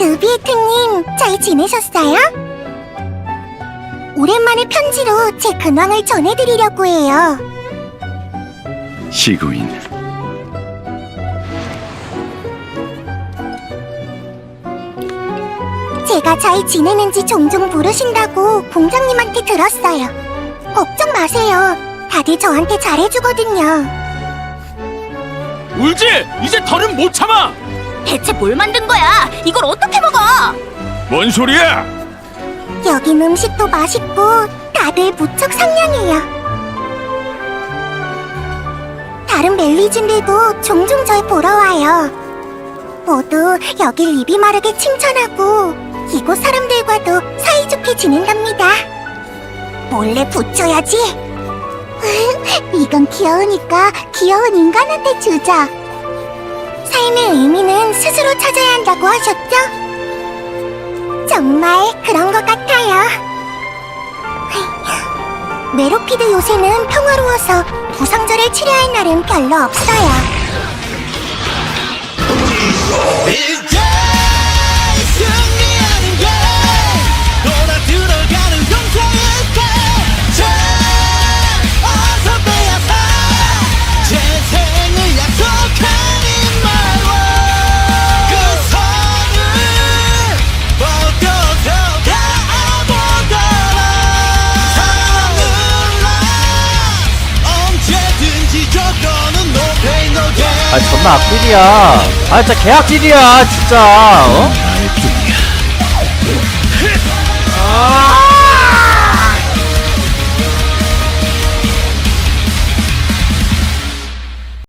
루비에트님, 잘 지내셨어요? 오랜만에 편지로 제 근황을 전해드리려고 해요. 시구인 제가 잘 지내는지 종종 물으신다고 공장님한테 들었어요. 걱정 마세요. 다들 저한테 잘해주거든요. 울지! 이제 더는 못 참아! 대체 뭘 만든 거야? 이걸 어떻게 먹어? 뭔 소리야? 여긴 음식도 맛있고 다들 무척 상냥해요. 다른 멜리진들도 종종 절 보러 와요. 모두 여길 입이 마르게 칭찬하고 이곳 사람들과도 사이좋게 지낸답니다. 몰래 붙여야지. 이건 귀여우니까 귀여운 인간한테 주자. 삶의 의미는 스스로 찾아야 한다고 하셨죠? 정말 그런 것 같아요. 메로피드 요새는 평화로워서 부상자를 치료할 날은 별로 없어요. 아 존나 악질이야 아 진짜 개악질이야 진짜 어? 아,